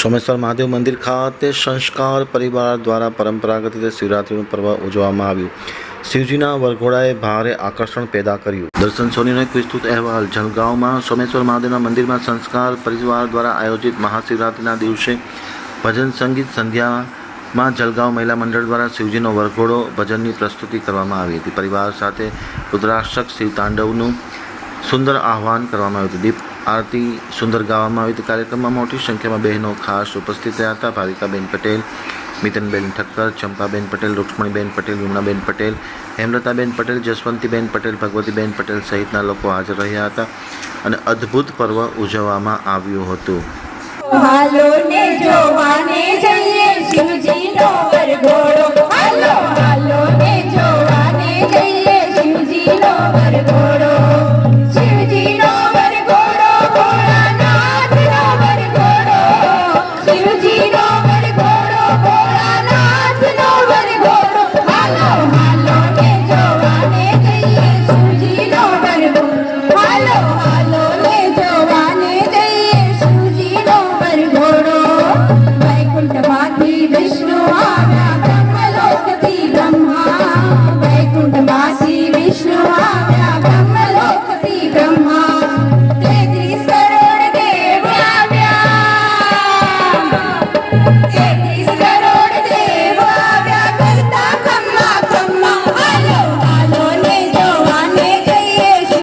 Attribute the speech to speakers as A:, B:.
A: સોમેશ્વર મહાદેવ મંદિર ખાતે સંસ્કાર પરિવાર દ્વારા પરંપરાગત રીતે શિવરાત્રિનું પર્વ ઉજવવામાં આવ્યું. શિવજીના વરઘોડાએ ભારે આકર્ષણ પેદા કર્યું. દર્શન સોનીનો એક વિસ્તૃત અહેવાલ. જલગાંવમાં સોમેશ્વર મહાદેવના મંદિરમાં સંસ્કાર પરિવાર દ્વારા આયોજિત મહાશિવરાત્રિના દિવસે ભજન સંગીત સંધ્યામાં જલગાંવ મહિલા મંડળ દ્વારા શિવજીનો વરઘોડો ભજનની પ્રસ્તુતિ કરવામાં આવી હતી. પરિવાર સાથે રુદ્રાક્ષક શિવ તાંડવનું સુંદર આહ્વાન કરવામાં આવ્યું હતું. દીપ આરતી સુંદર ગાવામાં આવી હતી કાર્યક્રમમાં મોટી સંખ્યામાં બહેનો ખાસ ઉપસ્થિત રહ્યા હતા. ભાવિકાબેન પટેલ, મિતનબેન ઠક્કર, ચંપાબેન પટેલ, રૂક્ષ્મણીબેન પટેલ યુમનાબેન પટેલ, હેમલતાબેન પટેલ, જસવંતીબેન પટેલ, ભગવતીબેન પટેલ સહિતના લોકો હાજર રહ્યા હતા અને અદ્ભુત પર્વ ઉજવવામાં આવ્યું હતું.